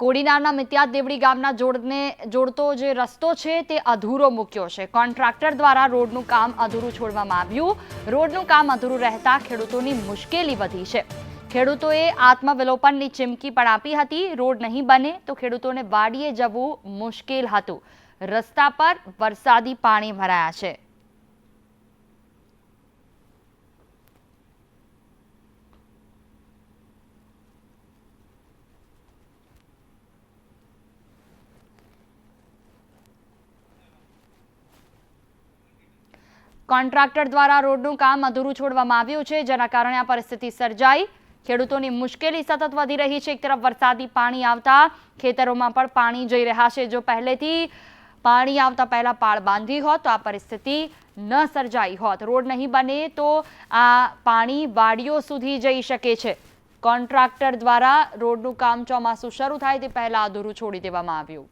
કોડીનારના મિત્યા દેવડી ગામના જોડને જોડતો જે રસ્તો છે તે અધૂરો મૂક્યો છે. કોન્ટ્રાક્ટર દ્વારા રોડનું કામ અધૂરું છોડવામાં આવ્યું. રોડનું કામ અધૂરું રહેતા ખેડૂતોની મુશ્કેલી વધી છે. ખેડૂતોએ આત્મવિલોપનની ચીમકી પણ આપી હતી. રોડ નહીં બને તો ખેડૂતોને વાડીએ જવું મુશ્કેલ હતું. રસ્તા પર વરસાદી પાણી ભરાયા છે. કોન્ટ્રાક્ટર દ્વારા રોડનું કામ અધૂરું છોડવામાં આવ્યું છે, જેના કારણે આ પરિસ્થિતિ સર્જાઈ. ખેડૂતોની મુશ્કેલી સતત વધી રહી છે. એક તરફ વરસાદી પાણી આવતા ખેતરોમાં પણ પાણી જઈ રહ્યા છે. જો પહેલેથી પાણી આવતા પહેલા પાળ બાંધી હોત, તો આ પરિસ્થિતિ ન સર્જાઈ હોત. રોડ નહીં બને તો આ પાણી વાડીઓ સુધી જઈ શકે છે. કોન્ટ્રાક્ટર દ્વારા રોડનું કામ ચોમાસું શરૂ થાય તે પહેલા અધૂરું છોડી દેવામાં આવ્યું.